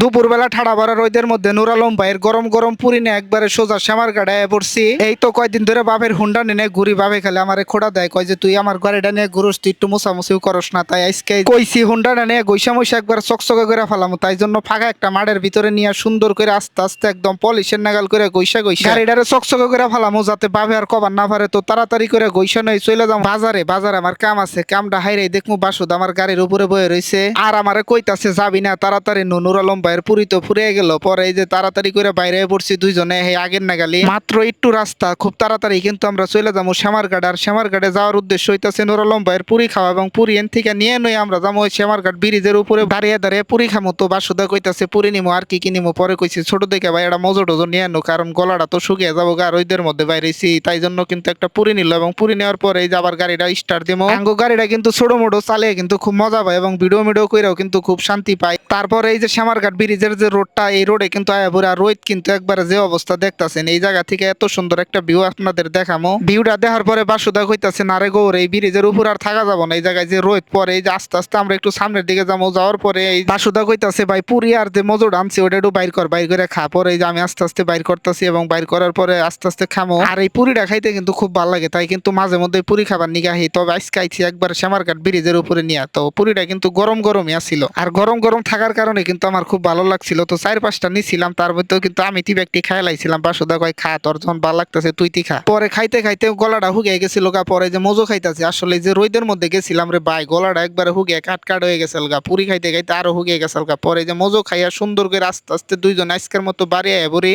দুপুরবেলা ঠাড়া ভরা রোদের মধ্যে নুরালম ভাইয়ের গরম গরম পুরি নিয়ে একবারে সোজা শ্যামার গাড়ায় পড়ছি। এই তো কয়দিন ধরে বাপের হুন্ডা নিয়ে ঘুরি, বাপে খেলে আমার খোড়া দেয়, কয় যে তুই আমার গাড়িটা নিয়ে ঘুরোস, তুই একটু মুসামুসিও করস না। তাই আজকে কইছি হুন্ডাটা নিয়ে গৈসা মইসা একবার চকচকে করে ফেলাম, তাই জন্য ফাঁকা একটা মাঠের ভিতরে নিয়ে সুন্দর করে আস্তে আস্তে একদম পলিশের নাগাল করে গৈসা গৈসা গাড়িটারে চকচকে করে ফেলামো যাতে বাপে আর কবার না পারে, তো তাড়াতাড়ি করে গৈসা নয় চলে যাম বাজারে। বাজারে আমার কাম আছে, কামটা হাইরে দেখমু বাসুদ আমার গাড়ির উপরে বয়ে রয়েছে আর আমারে কইতাছে, যাবি না, তাড়াতাড়ি নুনুর আলম ভাইয়ের পুরি তো ফুরিয়ে গেল। পরে এই যে তাড়াতাড়ি করে বাইরে পড়ছি দুইজনে, এই আগের নাগালি মাত্র একটু রাস্তা, খুব তাড়াতাড়ি কিন্তু আমরা চলে যাব শ্যামারঘাট। আর শ্যামারঘাটে যাওয়ার উদ্দেশ্য হইতাছে নুর আলম ভাইয়ের পুরি খাওয়া এবং পুরি এন থেকে নিয়ে নই আমরা যাব ওই শ্যামারঘাট ব্রিজের উপরে। দাঁড়িয়ে দাঁড়িয়ে পুরি খামো তো বাসুদা কইতাছে, পুরি নিমো, আর কি কি নিমো? পরে কইছি, ছোট দেখে ভাই, এটা মজো টজো নিয়ে আনো, কারণ গলাটা তো শুকিয়ে যাব গা রোদের মধ্যে বাইরেছি তাই জন্য কিন্তু একটা পুরি নিল এবং পুরি নেওয়ার পরে এই যে আবার গাড়িটা স্টার্ট দিমো। আঙ্গো গাড়িটা কিন্তু ছোট মোটো, চালিয়ে কিন্তু খুব মজা পায় এবং ভিডিও মিডিও কইরাও কিন্তু খুব শান্তি পায়। তারপরে এই যে শ্যামারঘাট ব্রিজের যে রোডটা, এই রোডে কিন্তু আয়াপুরা রোদ কিন্তু একবারে যে অবস্থা দেখতাছেন, এই জায়গা থেকে এত সুন্দর একটা ভিউ আপনাদের দেখামো। ভিউটা দেখার পরে বাসুদা কইতাছে নারে গৌর, এই ব্রিজের উপর আর থাকা যাব না, এই জায়গায় যে রোদ পরে, এই যে আস্তে আস্তে আমরা একটু সামনের দিকে যাব, যাওয়ার পরে এই বাসুদা কইতাছে ভাই, পুরি আর যে মজুর আনছি ওটা একটু বাইর কর, বাইর করে খা। পরে এই যে আমি আস্তে আস্তে বাইর করতেছি এবং বাইর করার পরে আস্তে আস্তে খামো। আর এই পুরিটা খাইতে কিন্তু খুব ভালো লাগে, তাই কিন্তু মাঝে মধ্যে পুরি খাবার নিগাহি তবে আজকে আইছি একবার শ্যামারঘাট ব্রিজের উপরে নিয়ে। তো পুরিটা কিন্তু গরম গরমই আসছিল আর গরম গরম থাকার কারণে কিন্তু আমার খুব ভালো লাগছিল। তো চার পাঁচটা নিছিলাম, তার মধ্যেও কিন্তু আমি টিপ একটি খাই লাইছিলাম। বাসুদা কয়, খা, তোর যখন ভালো লাগতেছে তুই তি খা। পরে খাইতে খাইতে গলাটা হুগিয়ে গেছিল গা, পরে যে মজো খাইতেছে। আসলে যে রোদের মধ্যে গেছিলাম রে ভাই, গলাটা একবারে হুগিয়ে কাট কাট হয়ে গেছিল গা, পুরি খাইতে খাইতে আরও হুগিয়ে গেছিল গা। পরে যে মজো খাইয়া সুন্দর করে আস্তে আস্তে দুইজন আজকের মতো বাড়ি আয় বরি